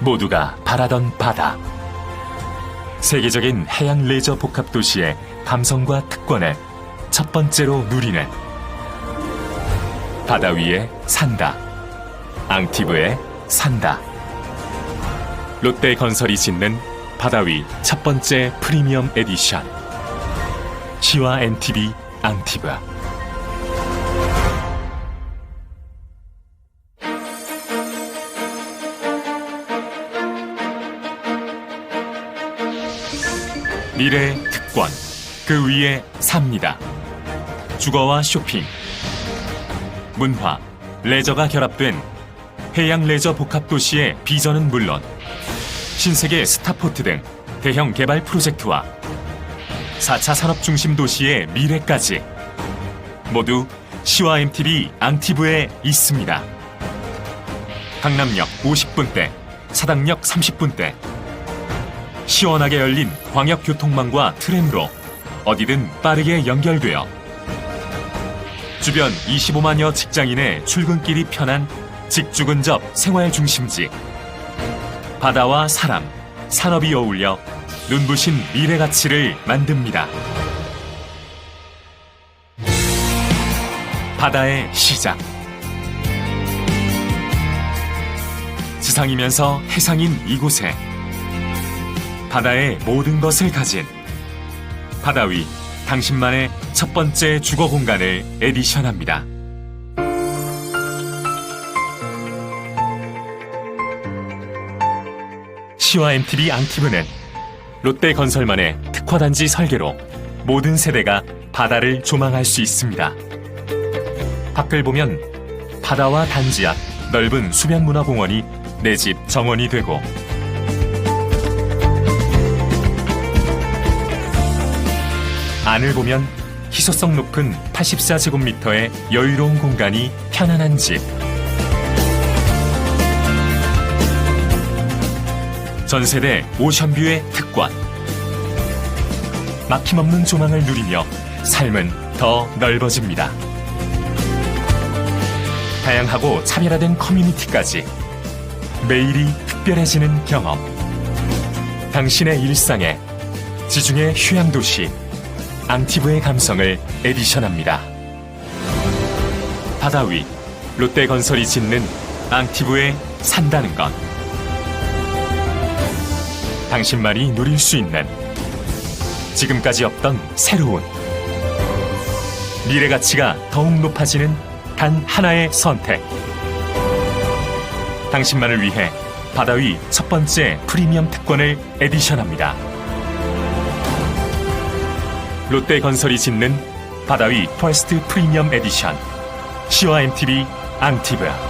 모두가 바라던 바다. 세계적인 해양 레저 복합 도시의 감성과 특권을 첫 번째로 누리는 바다 위에 산다. 앙티브에 산다. 롯데 건설이 짓는 바다 위 첫 번째 프리미엄 에디션. 시와 NTV 앙티브. 미래의 특권, 그 위에 삽니다. 주거와 쇼핑, 문화, 레저가 결합된 해양 레저 복합 도시의 비전은 물론 신세계 스타포트 등 대형 개발 프로젝트와 4차 산업 중심 도시의 미래까지 모두 시와 MTV 앙티브에 있습니다. 강남역 50분대, 사당역 30분대, 시원하게 열린 광역교통망과 트램으로 어디든 빠르게 연결되어 주변 25만여 직장인의 출근길이 편한 직주근접 생활 중심지 바다와 사람, 산업이 어울려 눈부신 미래 가치를 만듭니다. 바다의 시작 지상이면서 해상인 이곳에 바다의 모든 것을 가진 바다 위 당신만의 첫 번째 주거 공간을 에디션합니다. 시와 MTV 앙티브는 롯데 건설만의 특화단지 설계로 모든 세대가 바다를 조망할 수 있습니다. 밖을 보면 바다와 단지 앞 넓은 수변문화공원이 내 집 정원이 되고 안을 보면 희소성 높은 84제곱미터의 여유로운 공간이 편안한 집. 전세대 오션뷰의 특권. 막힘없는 조망을 누리며 삶은 더 넓어집니다. 다양하고 차별화된 커뮤니티까지 매일이 특별해지는 경험. 당신의 일상에 지중해 휴양도시 앙티브의 감성을 에디션합니다. 바다 위 롯데건설이 짓는 앙티브에 산다는 것. 당신만이 누릴 수 있는 지금까지 없던 새로운 미래 가치가 더욱 높아지는 단 하나의 선택. 당신만을 위해 바다 위 첫 번째 프리미엄 특권을 에디션합니다. 롯데건설이 짓는 바다 위 퍼스트 프리미엄 에디션. 시와 MTV 앙티브